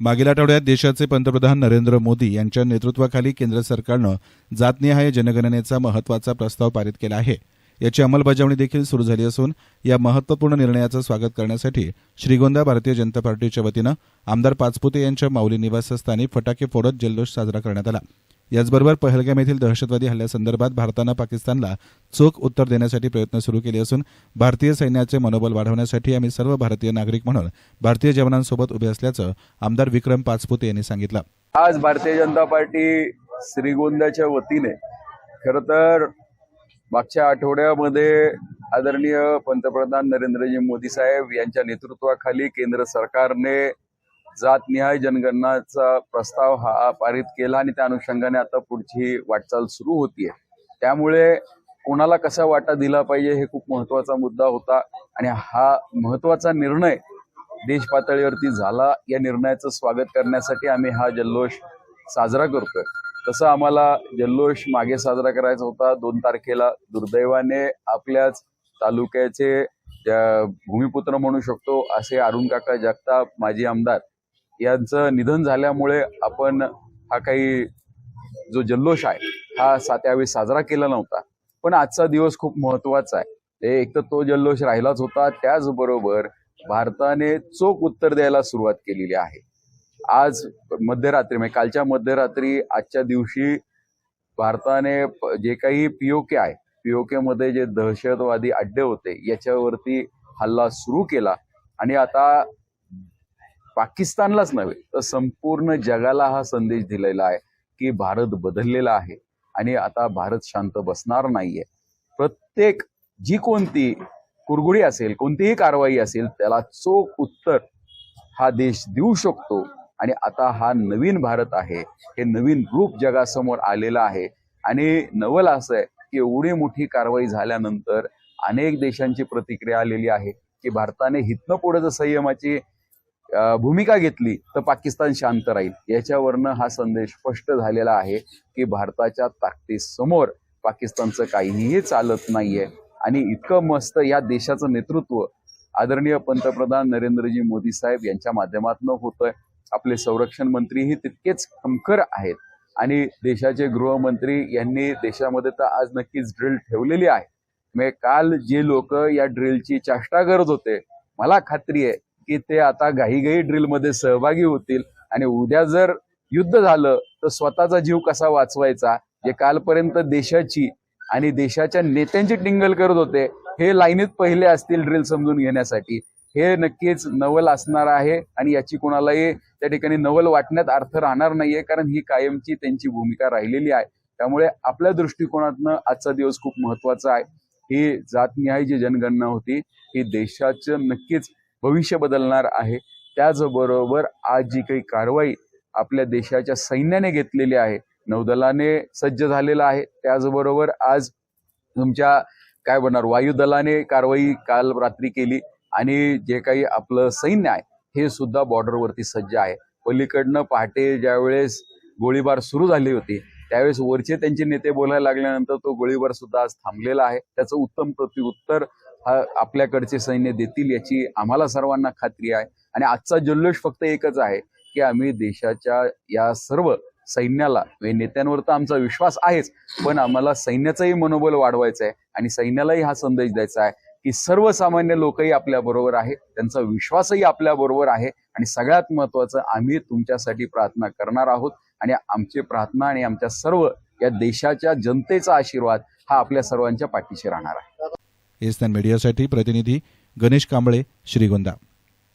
मागील आठवड्यात देशाचे पंतप्रधान नरेंद्र मोदी यांच्या नेतृत्वाखाली केंद्र सरकारनं जातनिहाय जनगणनेचा महत्त्वाचा प्रस्ताव पारित केला आहे. याची अंमलबजावणी देखील सुरू झाली असून या महत्त्वपूर्ण निर्णयाचं स्वागत करण्यासाठी श्रीगोंदा भारतीय जनता पार्टीच्या वतीनं आमदार पाचपुते यांच्या माऊली निवासस्थानी फटाके फोडत जल्लोष साजरा करण्यात आला. याचबरोबर पहलगाम येथील दहशतवादी हल्ल्यासंदर्भात भारतानं पाकिस्तानला चोख उत्तर देण्यासाठी प्रयत्न सुरू केले असून भारतीय सैन्याचे मनोबल वाढवण्यासाठी आम्ही सर्व भारतीय नागरिक म्हणून भारतीय जवानांसोबत उभे असल्याचं आमदार विक्रम पाचपुते यांनी सांगितलं. आज भारतीय जनता पार्टी श्रीगोंद्याच्या वतीने खर तर मागच्या आठवड्यामध्ये आदरणीय पंतप्रधान नरेंद्रजी मोदी साहेब यांच्या नेतृत्वाखाली केंद्र सरकारने जातनिहाय जनगणनाचा प्रस्ताव हा पारित केला आणि त्या अनुषंगाने आता पुढची वाटचाल सुरू होतीये. त्यामुळे कोणाला कसा वाटा दिला पाहिजे हे खूप महत्त्वाचा मुद्दा होता आणि हा महत्त्वाचा निर्णय देश पातळीवरती झाला. या निर्णयाचं स्वागत करण्यासाठी आम्ही हा जल्लोष साजरा करतोय. तसं आम्हाला जल्लोष मागे साजरा करायचा होता. दोन तारखेला दुर्दैवाने आपल्याच तालुक्याचे भूमिपुत्र म्हणू शकतो असे अरुण काका जगताप माजी आमदार यांचं निधन झाल्यामुळे आपण हा काही जो जल्लोष आहे हा सा त्यावेळी साजरा केला नव्हता. पण आजचा दिवस खूप महत्त्वाचा आहे. एक तर तो जल्लोष राहिलाच होता. त्याचबरोबर भारताने चोख उत्तर द्यायला सुरुवात केलेली आहे. आज मध्यरात्री म्हणजे कालच्या मध्यरात्री आजच्या दिवशी भारताने जे काही पीओके आहे पीओके मध्ये जे दहशतवादी अड्डे होते याच्यावरती हल्ला सुरू केला. आणि आता पाकिस्तानलाच नव्हे तर संपूर्ण जगाला हा संदेश दिलेला आहे की भारत बदललेला आहे आणि आता भारत शांत बसणार नाहीये. प्रत्येक जी कोणती कुरगुडी असेल कोणतीही कारवाई असेल त्याला चोख उत्तर हा देश देऊ शकतो आणि आता हा नवीन भारत आहे. हे नवीन रूप जगासमोर आलेलं आहे आणि नवल असं आहे की एवढी मोठी कारवाई झाल्यानंतर अनेक देशांची प्रतिक्रिया आलेली आहे की भारताने हितनं पुढे जर संयमाची भूमिका घेतली तर पाकिस्तान शांत राहील. याच्यावरनं हा संदेश स्पष्ट झालेला आहे की भारताच्या ताकदीसमोर पाकिस्तानचं काहीही चालत नाहीये. आणि इतकं मस्त या देशाचं नेतृत्व आदरणीय पंतप्रधान नरेंद्रजी मोदी साहेब यांच्या माध्यमातून होतंय. आपले संरक्षण मंत्रीही तितकेच खमखर आहेत. आणि देशाचे गृहमंत्री यांनी देशामध्ये तर आज नक्कीच ड्रिल ठेवलेली आहे. म्हणजे काल जे लोक या ड्रिलची चेष्टा करत होते मला खात्री आहे की ते आता घाईघाई ड्रिलमध्ये सहभागी होतील. आणि उद्या जर युद्ध झालं तर स्वतःचा जीव कसा वाचवायचा? जे कालपर्यंत देशाची आणि देशाच्या नेत्यांची टिंगल करत होते. हे लाईनीत पहिले असतील ड्रिल समजून घेण्यासाठी. हे नक्कीच नवल असणार आहे आणि याची कोणालाही त्या ठिकाणी नवल वाटण्यात अर्थ राहणार नाहीये कारण ही कायमची त्यांची भूमिका राहिलेली आहे. त्यामुळे आपल्या दृष्टिकोनातनं आजचा दिवस खूप महत्त्वाचा आहे. ही जातनिहाय जी जनगणना होती ही देशाचं नक्कीच भविष्य बदलणार आहे. त्याचबरोबर आज जी काही कारवाई आपल्या देशाच्या सैन्याने घेतलेली आहे नौदलाने सज्ज झालेला आहे त्याचबरोबर आज तुमच्या काय बनणार वायुदलाने कारवाई काल रात्री केली आणि जे काही आपलं सैन्य आहे हे सुद्धा बॉर्डरवरती सज्ज आहे. पलीकडनं पहाटे ज्यावेळेस गोळीबार सुरू झाली होती त्यावेळेस वरचे त्यांचे नेते बोलायला लागल्यानंतर तो गोळीबार सुद्धा आज थांबलेला आहे. त्याचं उत्तम प्रत्युत्तर हा आपल्याकडचे सैन्य देतील याची आम्हाला सर्वांना खात्री आहे. आणि आजचा जल्लोष फक्त एकच आहे की आम्ही देशाच्या या सर्व सैन्याला म्हणजे नेत्यांवर तर आमचा विश्वास आहेच पण आम्हाला सैन्याचंही मनोबल वाढवायचं आहे आणि सैन्यालाही हा संदेश द्यायचा आहे की सर्वसामान्य लोकही आपल्या बरोबर आहे त्यांचा विश्वासही आपल्या बरोबर आहे आणि सगळ्यात महत्वाचं आम्ही तुमच्यासाठी प्रार्थना करणार आहोत आणि आमची प्रार्थना आणि आमच्या सर्व या देशाच्या जनतेचा आशीर्वाद हा आपल्या सर्वांच्या पाठीशी राहणार आहे. एसनान मीडियासाठी प्रतिनिधी गणेश कांबळे श्रीगोंदा.